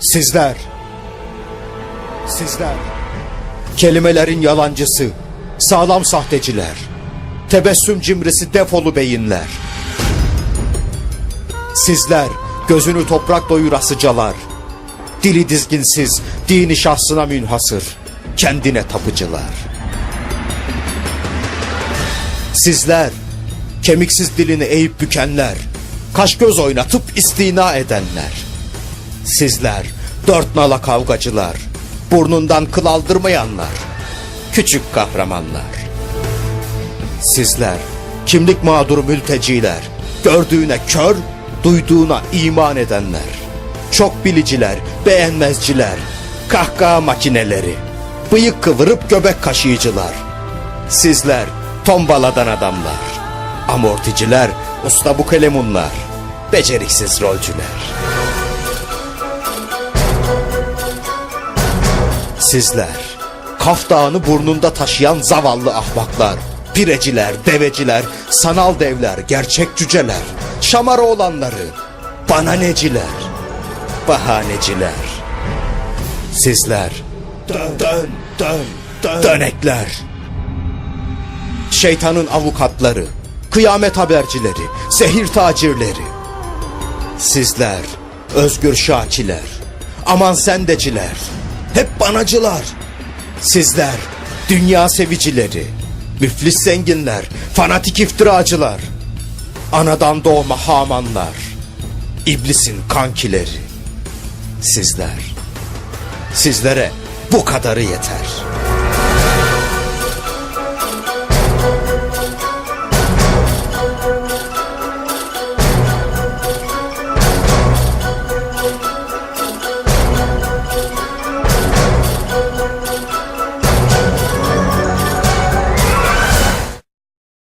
Sizler, sizler, kelimelerin yalancısı, sağlam sahteciler, tebessüm cimrisi defolu beyinler. Sizler, gözünü toprak doyurasıcalar, dili dizginsiz, dini şahsına münhasır, kendine tapıcılar. Sizler, kemiksiz dilini eğip bükenler, kaş göz oynatıp istina edenler. Sizler dört nala kavgacılar, burnundan kıl aldırmayanlar, küçük kahramanlar. Sizler kimlik mağduru mülteciler, gördüğüne kör, duyduğuna iman edenler. Çok biliciler, beğenmezciler, kahkaha makineleri, bıyık kıvırıp göbek kaşıyıcılar. Sizler tombaladan adamlar, amorticiler, usta bu kalemunlar, beceriksiz rolcüler. Sizler, Kaf Dağı'nı burnunda taşıyan zavallı ahmaklar, pireciler, deveciler, sanal devler, gerçek cüceler, şamara olanları, bananeciler, bahaneciler. Sizler, dön, dön, dön, dön, dönekler. Şeytanın avukatları, kıyamet habercileri, zehir tacirleri. Sizler özgür şakiler, aman sendeciler, hep banacılar. Sizler dünya sevicileri, müflis zenginler, fanatik iftiracılar. Anadan doğma hamanlar, iblisin kankileri. Sizler, sizlere bu kadarı yeter.''